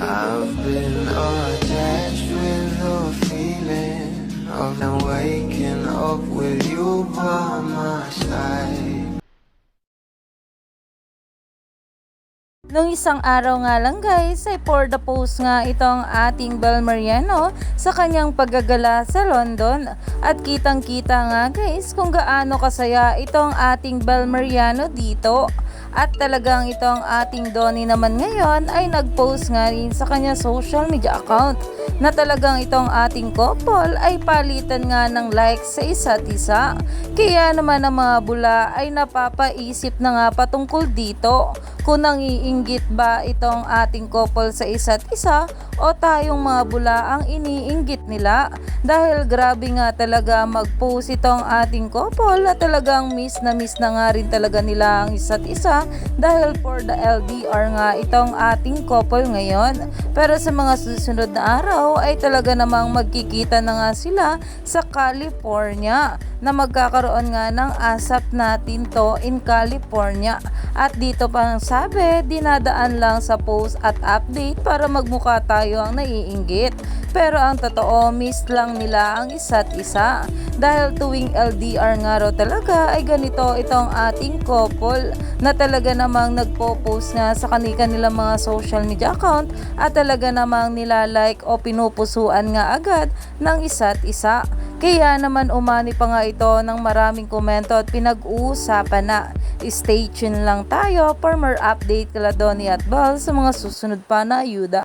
I've been attached with the feeling of now waking up with you by my side. Nung isang araw nga lang guys, ay for the post nga itong ating Bel Mariano sa kanyang paggagala sa London. At kitang kita nga guys kung gaano kasaya itong ating Bel Mariano dito. At talagang itong ating Donnie naman ngayon ay nag-post nga rin sa kanya social media account na talagang itong ating couple ay palitan nga ng likes sa isa't isa. Kaya naman ang mga bula ay napapaisip na nga patungkol dito. Kung nangiinggit ba itong ating couple sa isa't isa o tayong mga bula ang iniinggit nila? Dahil grabe nga talaga mag-post itong ating couple at talagang miss na miss na nga rin talaga nila ang isa't isa dahil for the LDR nga itong ating couple ngayon. Pero sa mga susunod na araw ay talaga namang magkikita na nga sila sa California na magkakaroon nga ng asap natin to in California. At dito pang sabi dinadaan lang sa post at update para magmukha tayo ang naiinggit pero ang totoo miss lang nila ang isa't isa dahil tuwing LDR nga raw talaga ay ganito itong ating couple na talaga namang nagpo-post nga sa kanika nilang mga social media account at talaga namang nilalike o pinupusuan nga agad ng isa't isa kaya naman umani pa nga ito ng maraming komento at pinag-uusapan na. Stay tuned lang tayo for more update kala Donnie at Bal sa mga susunod pa na ayuda.